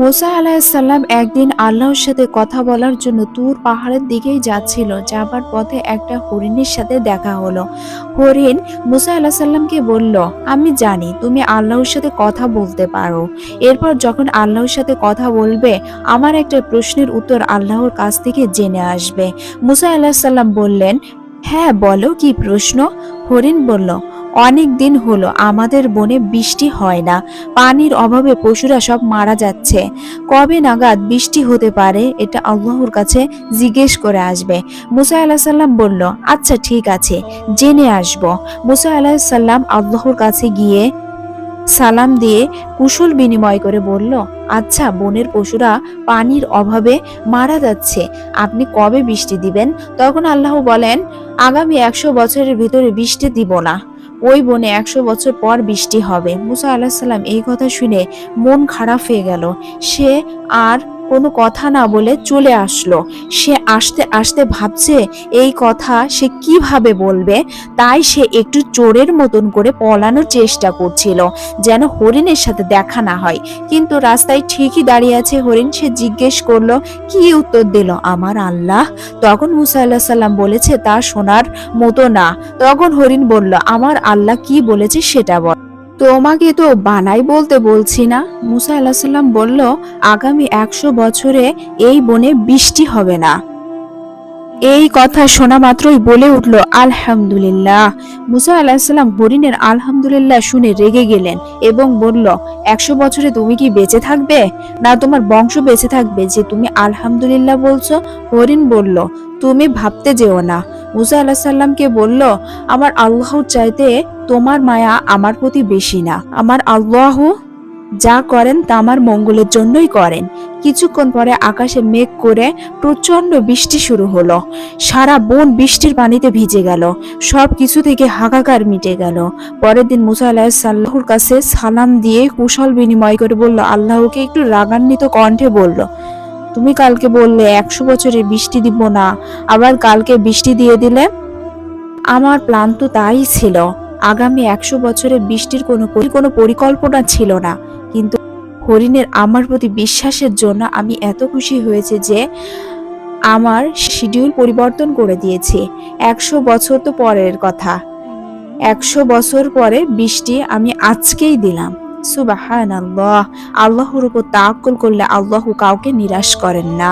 মোসা আলাহিসাল্লাম একদিন আল্লাহর সাথে কথা বলার জন্য তুর পাহাড়ের দিকেই যাচ্ছিল, যাবার পথে একটা হরিণের সাথে দেখা হলো। হরিণ মোসা মুসা আলাহিসাল্লামকে বলল, আমি জানি তুমি আল্লাহর সাথে কথা বলতে পারো। এরপর যখন আল্লাহর সাথে কথা বলবে, আমার একটা প্রশ্নের উত্তর আল্লাহর কাছ থেকে জেনে আসবে। মুসা আলাহিসাল্লাম বললেন হ্যাঁ বলো কি প্রশ্ন? হরিণ বলল অনেক দিন হলো আমাদের বনে বৃষ্টি হয় না, পানির অভাবে পশুরা সব মারা যাচ্ছে। কবে নাগাদ বৃষ্টি হতে পারে এটা আল্লাহর কাছে জিজ্ঞেস করে আসবে। মুসা আলাহিসাল্লাম বলল আচ্ছা ঠিক আছে, জেনে আসব। মুসা আলাহিসাল্লাম আল্লাহর কাছে গিয়ে সালাম দিয়ে কুশল বিনিময় করে বলল আচ্ছা বনের পশুরা পানির অভাবে মারা যাচ্ছে, আপনি কবে বৃষ্টি দিবেন? তখন আল্লাহ বলেন, আগামী একশো বছরের ভিতরে বৃষ্টি দিব না। ওই বনে একশো বছর পর বৃষ্টি হবে। মুসা আল্লাহ সাল্লাম এই কথা শুনে মন খারাপ হয়ে গেল। সে আর কোনো কথা না বলে চলে আসলো। সে আসতে আসতে ভাবছে, এই কথা সে কীভাবে বলবে? তাই সে একটু চোরের মতন করে পলানোর চেষ্টা করছিল, যেন হরিণের সাথে দেখা না হয়। কিন্তু রাস্তায় ঠিকই দাঁড়িয়ে আছে হরিণ, সে জিজ্ঞেস করল, কি উত্তর দিল আমার আল্লাহ? তখন মুসা আল্লাহ সাল্লাম বলেছে, তা শোনার মতো না। তখন হরিণ বলল, আমার আল্লাহ কি বলেছে সেটা বল। তোমাকে তো বানাই বলতে বলছি না। মুসা আল্লাহ সাল্লাম বলল, আগামী একশো বছরে এই বনে বৃষ্টি হবে না। এই কথা শোনা মাত্রই বলে উঠল, আলহামদুলিল্লাহ। মুসা আলাহিসাল্লাম হরিণের আলহামদুলিল্লাহ শুনে রেগে গেলেন এবং বলল, একশো বছরে তুমি কি বেঁচে থাকবে? না, তোমার বংশ বেঁচে থাকবে, যে তুমি আলহামদুলিল্লাহ বলছো, হরিণ বলল, তুমি ভাবতে যেও না। মুসা আল্লাহ সাল্লামকে বলল, আমার আল্লাহর চাইতে তোমার মায়া আমার প্রতি বেশি না। আমার আল্লাহ যা করেন তা আমার মঙ্গলের জন্যই করেন। কিছুক্ষণ পরে আকাশে মেঘ করে প্রচণ্ড বৃষ্টি শুরু হলো। সারা বন বৃষ্টির পানিতে ভিজে গেল। সব কিছু থেকে হাহাকার মিটে গেল। পরের দিন মুসা আলাহ সাল্লাহর কাছে সালাম দিয়ে কুশল বিনিময় করে বলল আল্লাহকে একটু রাগান্বিত কণ্ঠে বলল, তুমি কালকে বললে একশো বছরে বৃষ্টি দিব না, আবার কালকে বৃষ্টি দিয়ে দিলে? আমার প্ল্যান তো তাই ছিল। আগামী একশো বছরে বৃষ্টির কোনো কোনো পরিকল্পনা ছিল না। হরিণের আমার প্রতি বিশ্বাসের জন্য আমি এত খুশি হয়েছে যে আমার শিডিউল পরিবর্তন করে দিয়েছে। একশো বছর তো পরের কথা। একশো বছর পরে বৃষ্টি আমি আজকেই দিলাম। সুবাহান আল্লাহ আল্লাহর উপর তাক্কল করলে আল্লাহ কাউকে নিরাশ করেন না।